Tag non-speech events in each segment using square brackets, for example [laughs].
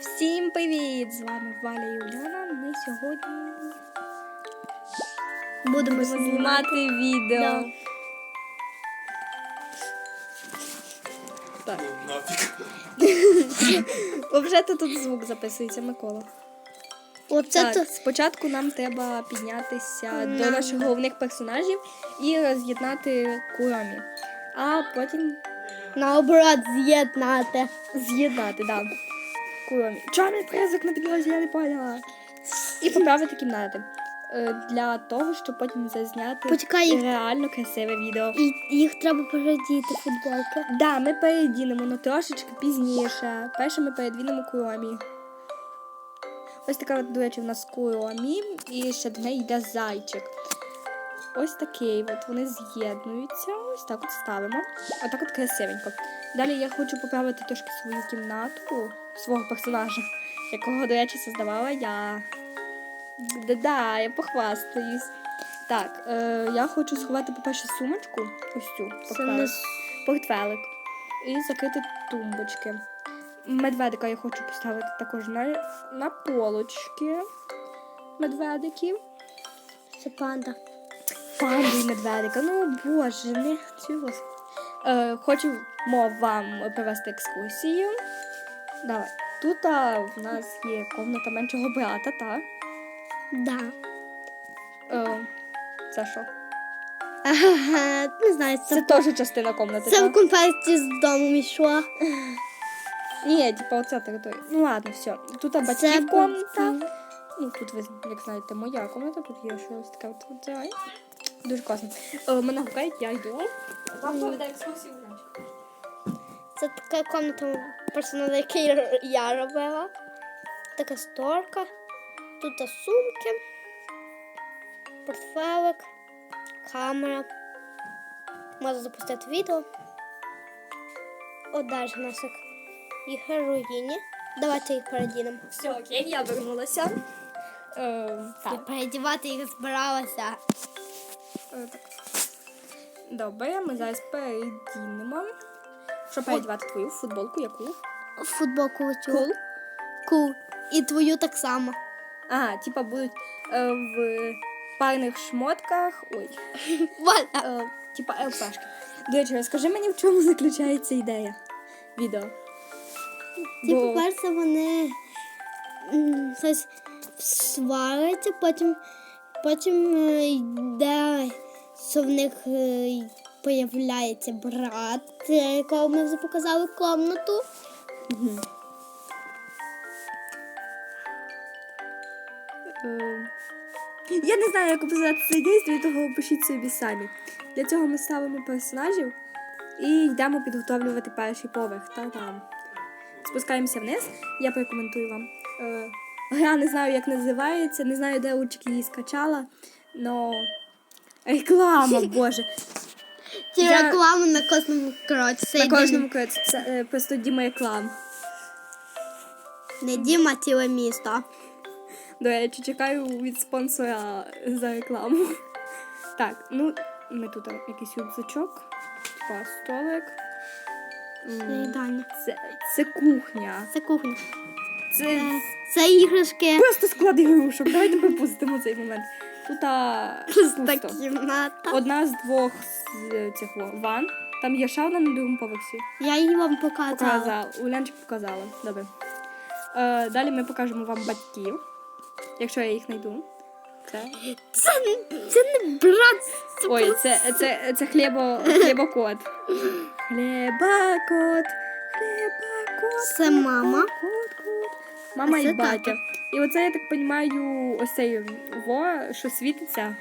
Всім привіт! З вами Валя і Уляна. Ми сьогодні Будемо знімати. відео. Да. Так. Нафіг. Взагалі тут звук записується, Микола. Оце так, то спочатку нам треба піднятися Нам. до наших головних персонажів і роз'єднати куромі. А потім наоборот з'єднати. з'єднати, да. Куромі. Чорний призик на підлозі, я не поняла. І поправити кімнати. Е, Для того, щоб потім зазняти Почекай, їх- реально красиве відео. І їх треба передіти футболки. Да, ми передінемо, але трошечки пізніше. Перше ми передвінемо куромі. Ось така, до речі, в нас куромі, і ще до неї йде зайчик. Ось такий от вони з'єднуються. Ось так от ставимо. Отак от красивенько. Далі я хочу поправити трошки свою кімнату, свого персонажа, якого, до речі, создавала я. Да-да, я похвастаюсь. Так, е, я хочу сховати, по-перше, сумочку. Ось цю. Портфелик. портфелик. І закрити тумбочки. Медведика я хочу поставити також на, на полочки медведиків. це панда. Панду і медведика. Ну боже, не цього. Е, хочу вам провести екскурсію. Давай. Тут а, в нас є комната меншого брата, так? Да. Е, це що? Ага, не знаю, Це це, теж частина комнати. це так? в комплекті з дому йшло. Ні, типа оця територія. Ну ладно, все. Тут Це батьків комната. Ну, тут ви, як знаєте, моя комната, тут є щось таке от. Дуже класно. Е, мене гукають, я йду. Вам повідає екскурсію. Це така комната який р- я робила. Така сторка. Тут сумки, портфелик, камера. Можна запустити відео. От далі нас і героїні. Давайте їх передінемо. Все, окей, я вернулася. Е, Так. Передівати їх збиралася. Е, так. Добре, ми зараз передінемо. Що передівати твою футболку, яку? Футболку оцю. Кул. Кул. І твою так само. Ага, типа будуть е, в парних шмотках. Ой. Е, типа ЛПшки. До речі, розкажи мені, в чому заключається ідея відео. Типу, перше вони щось сваряться, потім, потім е, йде, що в них е, появляється брат, е, якого ми вже показали комнату. Е, Я не знаю, як описати цей дійство, того пишіть собі самі. Для цього ми ставимо персонажів і йдемо підготовлювати перший поверх. Та там. Спускаємося вниз, я порекомендую вам. Гра не знаю, як називається, не знаю, де Учки її скачала, но реклама, [laughs] боже. Ті Я- реклами на кожному кроці. Це На кожному кроці це е, просто Діма реклам. Не Діма, ціле місто. До речі, чекаю від спонсора за рекламу. Так, ну ми тут якийсь рюкзачок, типа столик. Це їдальня. Це, це кухня. Це кухня. Це Це, це іграшки. просто склад ігрушок. Давайте пропустимо цей момент. Тут а, Та пусто. кімната. Одна з двох з е, цих ван. Там є ще одна на другому поверсі. Я її вам показала. Показала. Улянчик показала. Добре. Е, далі ми покажемо вам батьків, якщо я їх знайду. Це. Це, не- це не брат. Це Ой, це, це, це хлібо, хлібокот. Хлібокот, хлібокот. Це мама. Кот, кот. Мама А і це батя. тато. І оце, я так розумію, ось цей во, що світиться.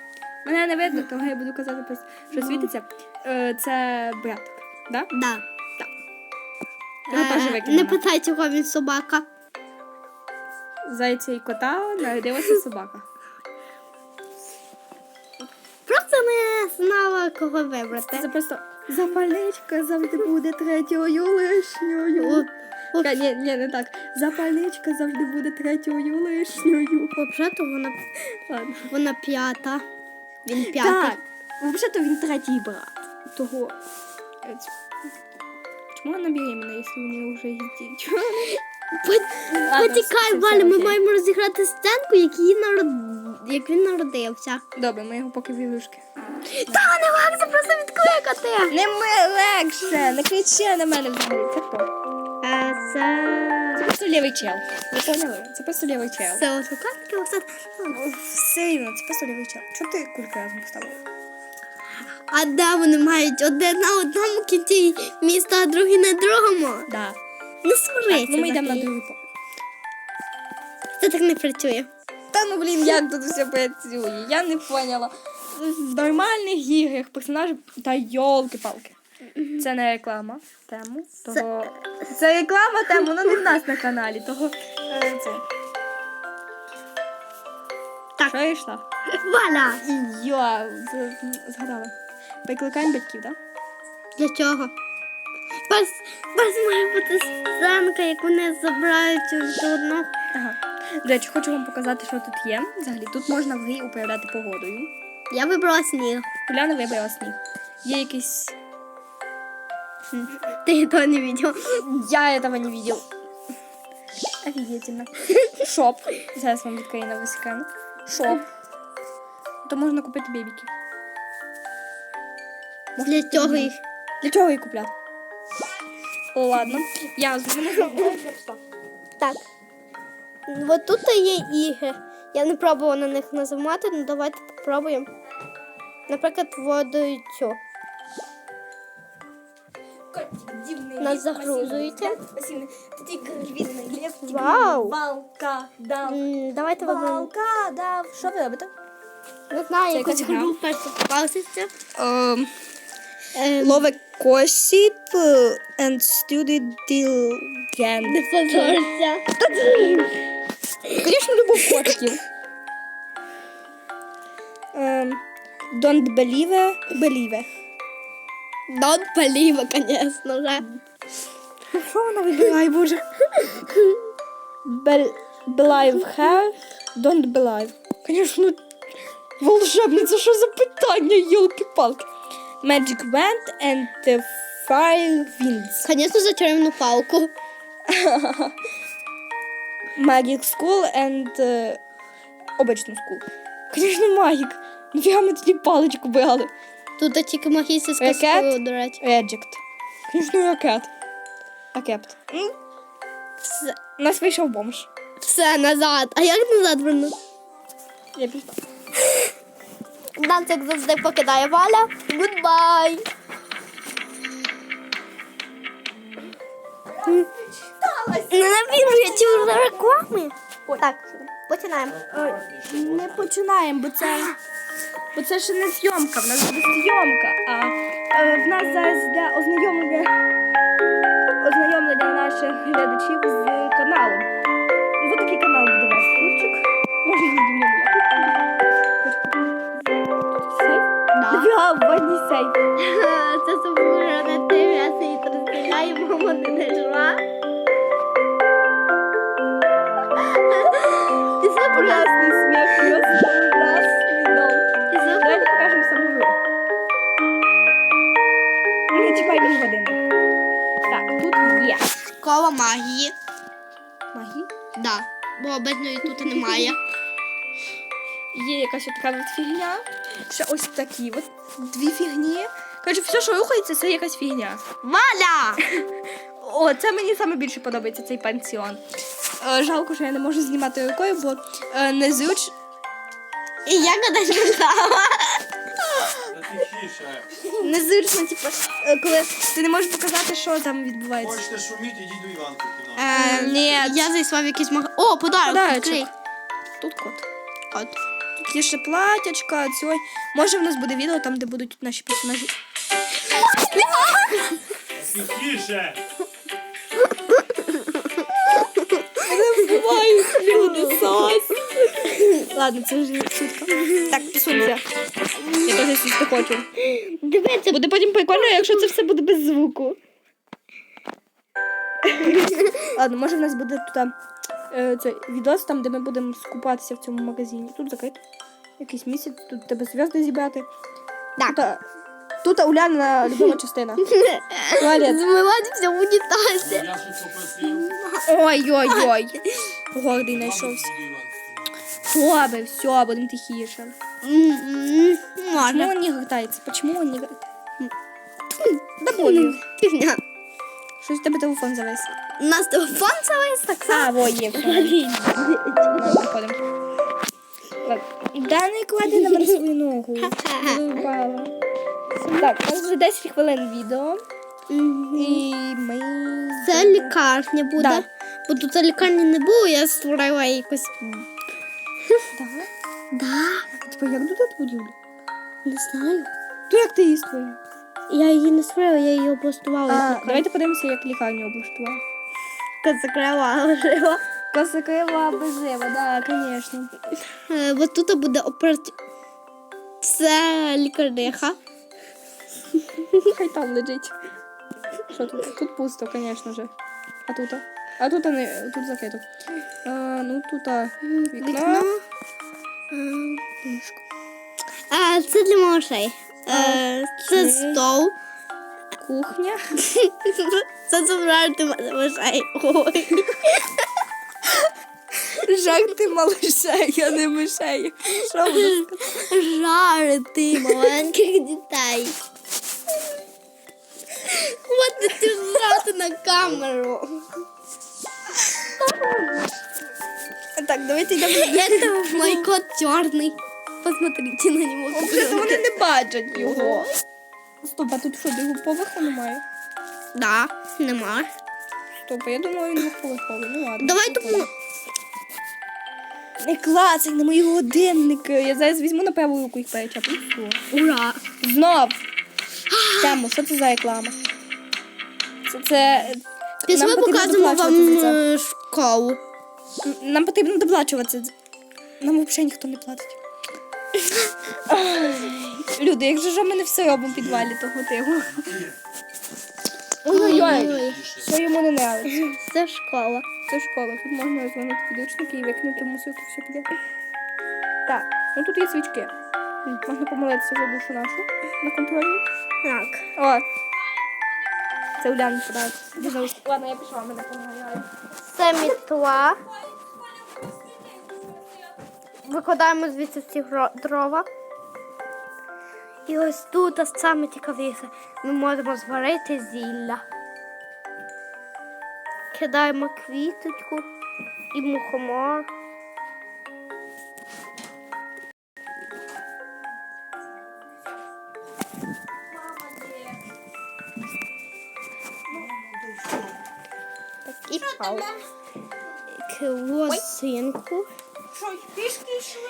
Мене не видно, тому я буду казати просто, що світиться. Е, Це братик. Да? Да. Його теж Е. Не питай, чого він собака. Зайця і кота народилася [laughs] собака. Просто не знала, кого вибрати. Це просто запальничка завжди буде третьою лишньою. О, о, Ні, ні, не так. Запальничка завжди буде третьою лишньою. Взагалі-то вона, Ладно. вона п'ята. Він п'ятий. Так, взагалі-то він третій брат. Того. Чому вона беременна, якщо у неї вже є діти? Потікай, Валя, ми маємо розіграти сценку, як, її народ... як він народився. Добре, ми його поки в ігрушки. Та не легше просто відкликати. Не ми легше, не кричи на мене взагалі. Це хто? Це просто лівий чел. Ви поняли? Це просто лівий чел. Це от шуканки, оце... Все рівно, це просто лівий чел. Чого ти кульки разом поставила? А де вони мають один на одному кінці міста, а другий на другому? Да. Не сварися. Ну ми йдемо на другий поверх. Це так не працює. Та ну блін, як тут все працює? Я не поняла. В нормальних іграх персонажі та йолки-палки. Це не реклама тему. Того... Це... реклама тему, але не в нас на каналі. Того е, це. Так. Що я йшла? Валя! Я з- згадала. Викликаємо батьків, так? Для чого? Перс, перс має бути сценка, як вони забирають до одного. Ага. До речі, хочу вам показати, що тут є. Взагалі, тут можна в грі управляти погодою. Я вибрала сніг. Уляна вибрала сніг. Є якийсь. Ти того не бачив. Я этого не видел. Офигительно. Шоп. Зараз вам на весь. Шоп. То можна купити бебіків. Для цього їх. Для чого їх купляти? Ладно. Я. Так. От тут є ігри. Я не пробувала на них нажимати, ну давайте спробуємо. Наприклад, воду цю. Нас загрузуєте. Вау. Балка дав. Давайте виберемо. Балка дав. Що ви робите? Не знаю, Це якусь гру першу Ем, Лове косіп and study diligent. Не позорся. Звісно, любов котиків. Don't believe, believe. Дон поліва, звісно же. Що вона вибирає, боже? Bel- believe her, don't believe. Звісно, волшебниця, що за питання, йолки-палки. Magic wand and the fire winds. Звісно, за червону палку. Magic School and uh, обичну school. Звісно, магік. Нафіга ми тоді паличку брали. Тут тільки школа, до речі. Reject. Звісно, ракет. Акепт. Все, У нас вийшов бомж. все назад. А як назад вернути? Я пішла. Нас, як завжди, покидає Валя. Гудбай. Не навіжує вже реклами. Так, починаємо. Не починаємо, бо це, бо це ще не зйомка, в нас буде зйомка. А е, в нас зараз йде ознайомлення, ознайомлення наших глядачів з каналом. Ось такий канал буде у вас, Курчик. Може, її в ньому я Тут сейф? Нафіга в ванні сейф. Це забура якась от така от фігня. Ще ось такі от дві фігні. Коротше, все, що рухається, це якась фігня. Валя! [laughs] О, це мені саме більше подобається цей пансіон. Е, жалко, що я не можу знімати рукою, бо е, незруч... І я кудись не знала. Та тихіше. незручно, типу, е, коли ти не можеш показати, що там відбувається. Хочете шуміти, йдіть до Іванки в. Е, Ні. Я зайшла в якийсь магазин. О, подарок. Подарочок. відкрий. Тут кот. От. Тут є ще платячка, цього. Може в нас буде відео там, де будуть наші персонажі. Тихіше. Не вбивають люди, сос. Ладно, це вже шутка. Так, пісунься. Я теж сісти хочу. Дивіться, Буде потім прикольно, якщо це все буде без звуку. Ладно, може в нас буде тут е, це, відос, там, де ми будемо скупатися в цьому магазині. Тут закрито. Якийсь місяць, тут тебе зв'язки зібрати. Так. Тут, тут Уляна [laughs] любима частина. Туалет. змиватися в унітазі. Я щось попросив. Ой-ой-ой. Гордий знайшовся. Добре, все, будемо тихіше. Можна. он не гортається? Почему он не гортається? Да более. Фігня. Щось у тебе телефон завис. У нас телефон завис так само. А, во, є. Да не клади на свою ногу. Так, у нас вже 10 хвилин відео. І ми... Це лікарня буде. Да. Бо тут лікарні не було, я створила якось. Да? Да, Типа, як тут будівлю? не знаю. То як ти її створив? Я її не створила, я її облаштувала. А, давайте подивимося, як лікарню облаштував. закрила [laughs] жила. Косакова безжива, да, звісно. Е, От тут буде операті... Це лікарниха. Хай там лежить. Що тут? Тут пусто, звісно же. А тут? А тут не тут закрито. А, ну тут а, вікно. Вікно. Е, А, це для малышей Е, Це окей. стол. Кухня. [laughs] Це забрати малышей. Ой. [laughs] Жарти малишей, а не мишей. Що ви? Жарити маленьких дітей. От ти жрати на камеру. Так, давайте йдемо. Это мой кот черный. Посмотрите на него. Просто вони не бачать його. Стоп, а тут що, другого поверху немає? Да, нема. Стоп, я думала, він двохповерховий. Ну ладно. Давай прикольно. тому. Не клацай на мої годинники. Я зараз візьму на праву руку їх перечаплю. Все. Ура! Знов. Тему, що це за реклама? Це, це Після ми покажемо вам доплачувати за е, школу. Нам потрібно доплачувати. Нам взагалі ніхто не платить. [laughs] Люди, як же ж ми не все робимо в підвалі того типу. Ой-ой-ой. Що йому не нравиться? Це школа. Це школа. Тут можна розламати підручники і викинути в мусорку все піде. Так, ну тут є свічки. Можна помолитися за душу нашу на контрольні. Так. О! Це Уляна ось- Ладно, я пішла, мене помагає. Це мітла. Викладаємо звідси всі дрова. І ось тут саме цікавіше. Ми можемо зварити зілля. Кидаємо квіточку і мухомор. І пал. Килосинку. Що, пішки йшли?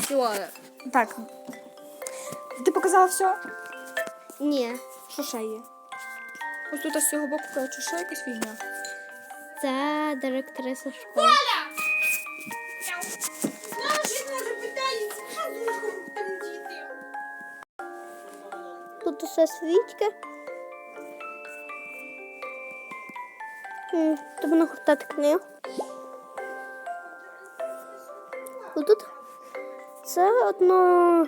Все. Так. Ти показала все? ні, Що ще є? Ось тут з цього боку, коротше, ще якась фігня. це директриса школи. Тут усе свічки. М, Треба нагортати книгу. Тут це одно...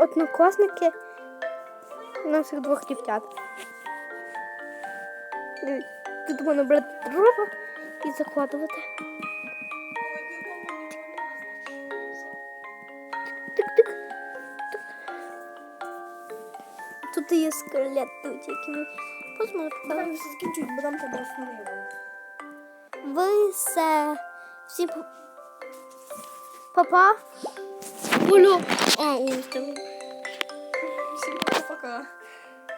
однокласники наших двох дівчат. Тут можна брати дрова і закладувати. Тик-тик. Тут є скелет, тут які ми посмотримо. все закінчують, бо нам тебе. Ви все. Всім па- папа. Булю. А, там. Всім пока.